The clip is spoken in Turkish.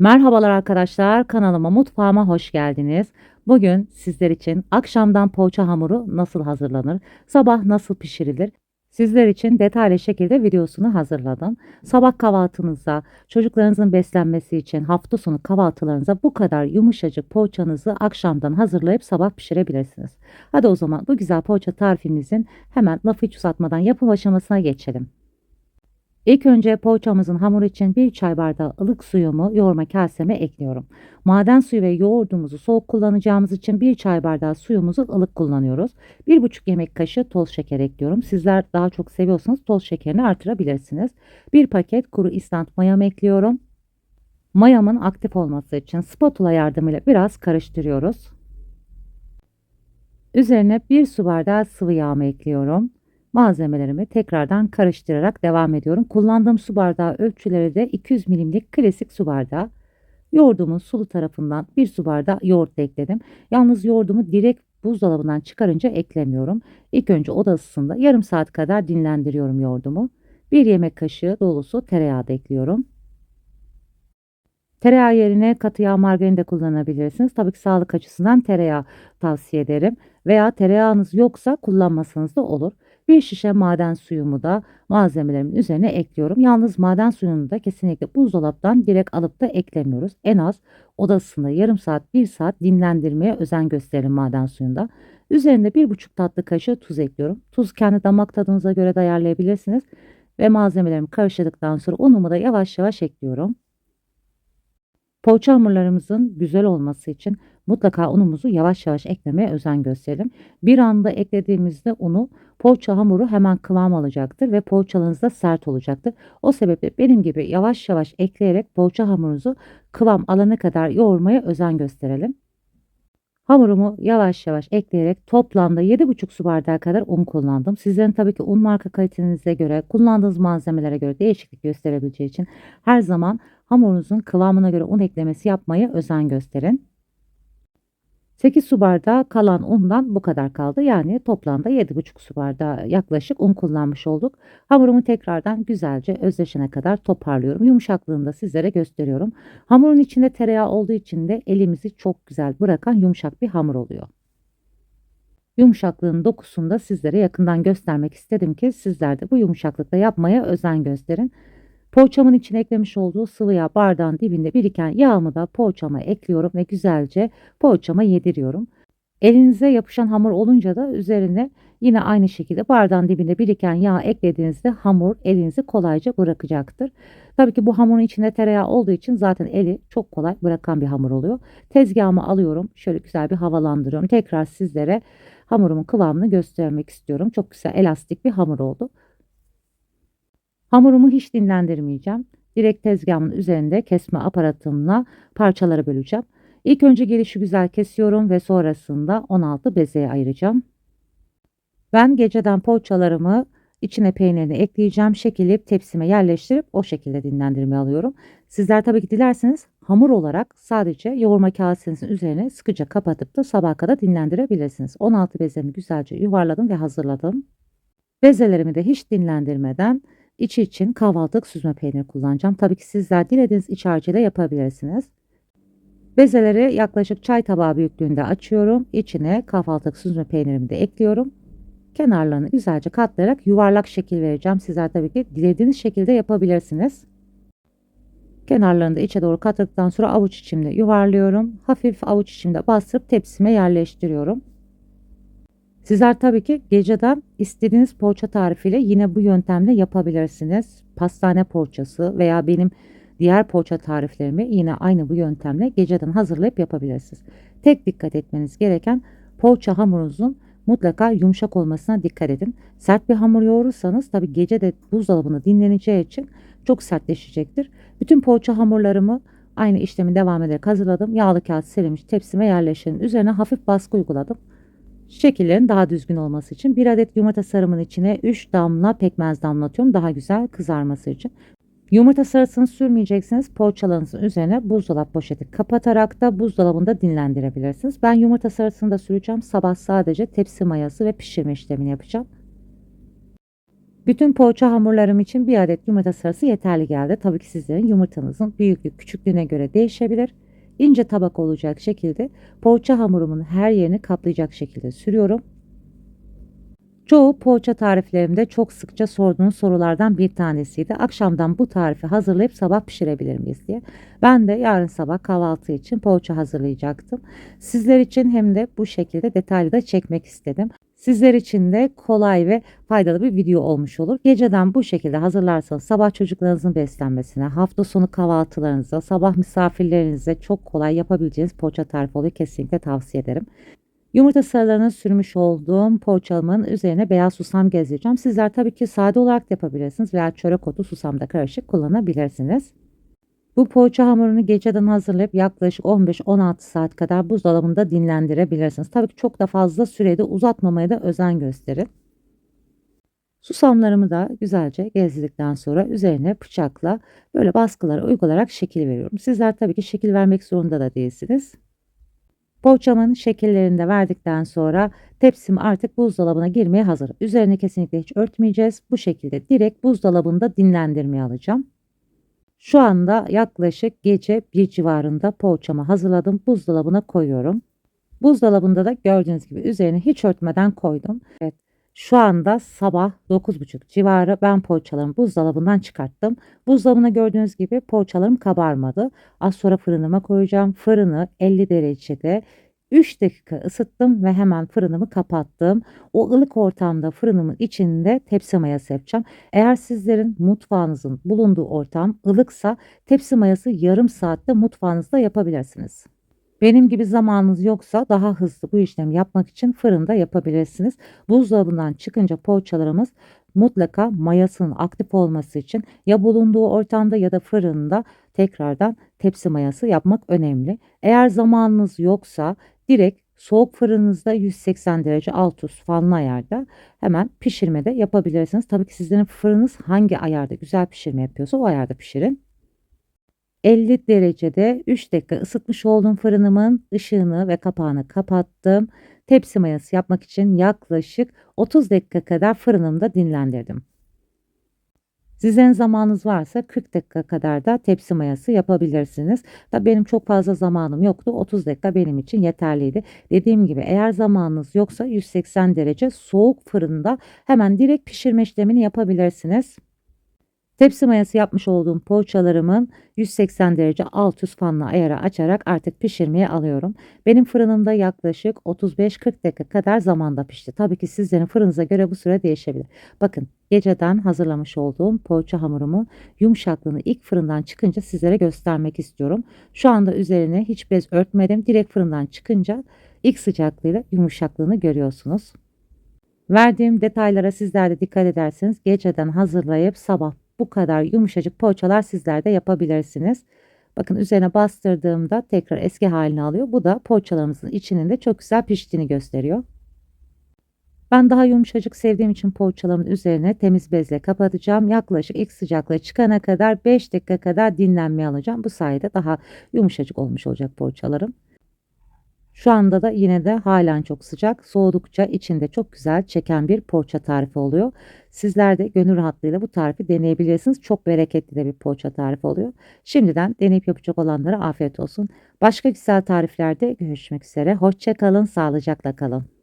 Merhabalar arkadaşlar, kanalıma, mutfağıma hoş geldiniz. Bugün sizler için akşamdan poğaça hamuru nasıl hazırlanır, sabah nasıl pişirilir? Sizler için detaylı şekilde videosunu hazırladım. Sabah kahvaltınıza, çocuklarınızın beslenmesi için hafta sonu kahvaltılarınıza bu kadar yumuşacık poğaçanızı akşamdan hazırlayıp sabah pişirebilirsiniz. Hadi o zaman bu güzel poğaça tarifimizin hemen lafı hiç uzatmadan yapım aşamasına geçelim. İlk önce poğaçamızın hamuru için bir çay bardağı ılık suyumu yoğurma kaseme ekliyorum. Maden suyu ve yoğurdumuzu soğuk kullanacağımız için bir çay bardağı suyumuzu ılık kullanıyoruz. Bir buçuk yemek kaşığı toz şeker ekliyorum. Sizler daha çok seviyorsanız toz şekerini artırabilirsiniz. Bir paket kuru istant mayamı ekliyorum. Mayamın aktif olması için spatula yardımıyla biraz karıştırıyoruz. Üzerine bir su bardağı sıvı yağımı ekliyorum. Malzemelerimi tekrardan karıştırarak devam ediyorum. Kullandığım su bardağı ölçüleri de 200 milimlik klasik su bardağı. Yoğurdumun sulu tarafından bir su bardağı yoğurt ekledim. Yalnız yoğurdumu direkt buzdolabından çıkarınca eklemiyorum. İlk önce oda ısısında yarım saat kadar dinlendiriyorum yoğurdumu. Bir yemek kaşığı dolusu tereyağı da ekliyorum. Tereyağı yerine katı yağ margarin de kullanabilirsiniz. Tabii ki sağlık açısından tereyağı tavsiye ederim. Veya tereyağınız yoksa kullanmasanız da olur. Bir şişe maden suyumu da malzemelerimin üzerine ekliyorum. Yalnız maden suyunu da kesinlikle buzdolaptan direkt alıp da eklemiyoruz. En az odasında yarım saat bir saat dinlendirmeye özen gösterin maden suyunda. Üzerinde bir buçuk tatlı kaşığı tuz ekliyorum. Tuz kendi damak tadınıza göre de ayarlayabilirsiniz. Ve malzemelerimi karıştırdıktan sonra unumu da yavaş yavaş ekliyorum. Poğaça hamurlarımızın güzel olması için mutlaka unumuzu yavaş yavaş eklemeye özen gösterelim. Bir anda eklediğimizde unu poğaça hamuru hemen kıvam alacaktır ve poğaçalarınız da sert olacaktır. O sebeple benim gibi yavaş yavaş ekleyerek poğaça hamurunuzu kıvam alana kadar yoğurmaya özen gösterelim. Hamurumu yavaş yavaş ekleyerek toplamda 7,5 su bardağı kadar un kullandım. Sizlerin tabii ki un marka kalitenize göre, kullandığınız malzemelere göre değişiklik gösterebileceği için her zaman hamurunuzun kıvamına göre un eklemesi yapmaya özen gösterin. 8 su bardağı kalan undan bu kadar kaldı. Yani toplamda 7,5 su bardağı yaklaşık un kullanmış olduk. Hamurumu tekrardan güzelce özleşene kadar toparlıyorum. Yumuşaklığını da sizlere gösteriyorum. Hamurun içinde tereyağı olduğu için de elimizi çok güzel bırakan yumuşak bir hamur oluyor. Yumuşaklığın dokusunu da sizlere yakından göstermek istedim ki sizler de bu yumuşaklıkta yapmaya özen gösterin. Poğaçamın içine eklemiş olduğu sıvı yağ bardağın dibinde biriken yağımı da poğaçama ekliyorum ve güzelce poğaçama yediriyorum. Elinize yapışan hamur olunca da üzerine yine aynı şekilde bardağın dibinde biriken yağ eklediğinizde hamur elinizi kolayca bırakacaktır. Tabii ki bu hamurun içinde tereyağı olduğu için zaten eli çok kolay bırakan bir hamur oluyor. Tezgahımı alıyorum. Şöyle güzel bir havalandırıyorum. Tekrar sizlere hamurumun kıvamını göstermek istiyorum. Çok güzel elastik bir hamur oldu. Hamurumu hiç dinlendirmeyeceğim. Direkt tezgahımın üzerinde kesme aparatımla parçalara böleceğim. İlk önce gelişi güzel kesiyorum ve sonrasında 16 bezeye ayıracağım. Ben geceden poğaçalarımı içine peynirini ekleyeceğim. Şekilleyip tepsime yerleştirip o şekilde dinlendirme alıyorum. Sizler tabii ki dilerseniz hamur olarak sadece yoğurma kasenizin üzerine sıkıca kapatıp da sabaha kadar dinlendirebilirsiniz. 16 bezemi güzelce yuvarladım ve hazırladım. Bezelerimi de hiç dinlendirmeden İçi için kahvaltılık süzme peynir kullanacağım. Tabii ki sizler dilediğiniz iç harcıyla yapabilirsiniz. Bezeleri yaklaşık çay tabağı büyüklüğünde açıyorum. İçine kahvaltılık süzme peynirimi de ekliyorum. Kenarlarını güzelce katlayarak yuvarlak şekil vereceğim. Sizler tabii ki dilediğiniz şekilde yapabilirsiniz. Kenarlarını da içe doğru katladıktan sonra avuç içimde yuvarlıyorum. Hafif avuç içimde bastırıp tepsime yerleştiriyorum. Sizler tabii ki geceden istediğiniz poğaça tarifiyle yine bu yöntemle yapabilirsiniz. Pastane poğaçası veya benim diğer poğaça tariflerimi yine aynı bu yöntemle geceden hazırlayıp yapabilirsiniz. Tek dikkat etmeniz gereken poğaça hamurunuzun mutlaka yumuşak olmasına dikkat edin. Sert bir hamur yoğurursanız tabii gece de buzdolabında dinleneceği için çok sertleşecektir. Bütün poğaça hamurlarımı aynı işlemi devam ederek hazırladım. Yağlı kağıt serilmiş tepsime yerleştirdim. Üzerine hafif baskı uyguladım. Şekillerin daha düzgün olması için bir adet yumurta sarımın içine 3 damla pekmez damlatıyorum daha güzel kızarması için. Yumurta sarısını sürmeyeceksiniz. Poğaçalarınızın üzerine buzdolap poşeti kapatarak da buzdolabında dinlendirebilirsiniz. Ben yumurta sarısını da süreceğim. Sabah sadece tepsi mayası ve pişirme işlemini yapacağım. Bütün poğaça hamurlarım için bir adet yumurta sarısı yeterli geldi. Tabii ki sizlerin yumurtanızın büyüklük küçüklüğüne göre değişebilir. İnce tabak olacak şekilde poğaça hamurumun her yerini kaplayacak şekilde sürüyorum. Çoğu poğaça tariflerimde çok sıkça sorduğunuz sorulardan bir tanesiydi. Akşamdan bu tarifi hazırlayıp sabah pişirebilir miyiz diye. Ben de yarın sabah kahvaltı için poğaça hazırlayacaktım. Sizler için hem de bu şekilde detaylı da çekmek istedim. Sizler için de kolay ve faydalı bir video olmuş olur. Geceden bu şekilde hazırlarsanız sabah çocuklarınızın beslenmesine, hafta sonu kahvaltılarınıza, sabah misafirlerinize çok kolay yapabileceğiniz poğaça tarifi oluyor. Kesinlikle tavsiye ederim. Yumurta sarılarını sürmüş olduğum poğaçamın üzerine beyaz susam gezdireceğim. Sizler tabii ki sade olarak da yapabilirsiniz veya çörek otu susam da karışık kullanabilirsiniz. Bu poğaça hamurunu geceden hazırlayıp yaklaşık 15-16 saat kadar buzdolabında dinlendirebilirsiniz. Tabii ki çok da fazla sürede uzatmamaya da özen gösterin. Susamlarımı da güzelce gezdirdikten sonra üzerine bıçakla böyle baskıları uygulayarak şekil veriyorum. Sizler tabii ki şekil vermek zorunda da değilsiniz. Poğaçamın şekillerini de verdikten sonra tepsim artık buzdolabına girmeye hazır. Üzerini kesinlikle hiç örtmeyeceğiz. Bu şekilde direkt buzdolabında dinlendirmeye alacağım. Şu anda yaklaşık gece bir civarında poğaçamı hazırladım. Buzdolabına koyuyorum. Buzdolabında da gördüğünüz gibi üzerine hiç örtmeden koydum. Evet. Şu anda sabah 9.30 civarı ben poğaçalarımı buzdolabından çıkarttım. Buzdolabına gördüğünüz gibi poğaçalarım kabarmadı. Az sonra fırınıma koyacağım. Fırını 50 derecede 3 dakika ısıttım ve hemen fırınımı kapattım. O ılık ortamda fırınımın içinde tepsi mayası yapacağım. Eğer sizlerin mutfağınızın bulunduğu ortam ılıksa tepsi mayası yarım saatte mutfağınızda yapabilirsiniz. Benim gibi zamanınız yoksa daha hızlı bu işlemi yapmak için fırında yapabilirsiniz. Buzdolabından çıkınca poğaçalarımız mutlaka mayasının aktif olması için ya bulunduğu ortamda ya da fırında tekrardan tepsi mayası yapmak önemli. Eğer zamanınız yoksa direkt soğuk fırınınızda 180 derece alt üst fanlı ayarda hemen pişirmede yapabilirsiniz. Tabii ki sizlerin fırınız hangi ayarda güzel pişirme yapıyorsa o ayarda pişirin. 50 derecede 3 dakika ısıtmış olduğum fırınımın ışığını ve kapağını kapattım. Tepsi mayası yapmak için yaklaşık 30 dakika kadar fırınımda dinlendirdim. Sizin zamanınız varsa 40 dakika kadar da tepsi mayası yapabilirsiniz. Tabii benim çok fazla zamanım yoktu. 30 dakika benim için yeterliydi. Dediğim gibi eğer zamanınız yoksa 180 derece soğuk fırında hemen direkt pişirme işlemini yapabilirsiniz. Tepsi mayası yapmış olduğum poğaçalarımın 180 derece alt üst fanlı ayara açarak artık pişirmeye alıyorum. Benim fırınımda yaklaşık 35-40 dakika kadar zamanda pişti. Tabii ki sizlerin fırınıza göre bu süre değişebilir. Bakın geceden hazırlamış olduğum poğaça hamurumu yumuşaklığını ilk fırından çıkınca sizlere göstermek istiyorum. Şu anda üzerine hiç bez örtmedim. Direkt fırından çıkınca ilk sıcaklığıyla yumuşaklığını görüyorsunuz. Verdiğim detaylara sizler de dikkat ederseniz geceden hazırlayıp sabah bu kadar yumuşacık poğaçalar sizler de yapabilirsiniz. Bakın üzerine bastırdığımda tekrar eski halini alıyor. Bu da poğaçalarımızın içinin de çok güzel piştiğini gösteriyor. Ben daha yumuşacık sevdiğim için poğaçalarımın üzerine temiz bezle kapatacağım. Yaklaşık ilk sıcaklığı çıkana kadar 5 dakika kadar dinlenmeye alacağım. Bu sayede daha yumuşacık olmuş olacak poğaçalarım. Şu anda da yine de halen çok sıcak. Soğudukça içinde çok güzel çeken bir poğaça tarifi oluyor. Sizler de gönül rahatlığıyla bu tarifi deneyebilirsiniz. Çok bereketli de bir poğaça tarifi oluyor. Şimdiden deneyip yapacak olanlara afiyet olsun. Başka güzel tariflerde görüşmek üzere. Hoşça kalın, sağlıcakla kalın.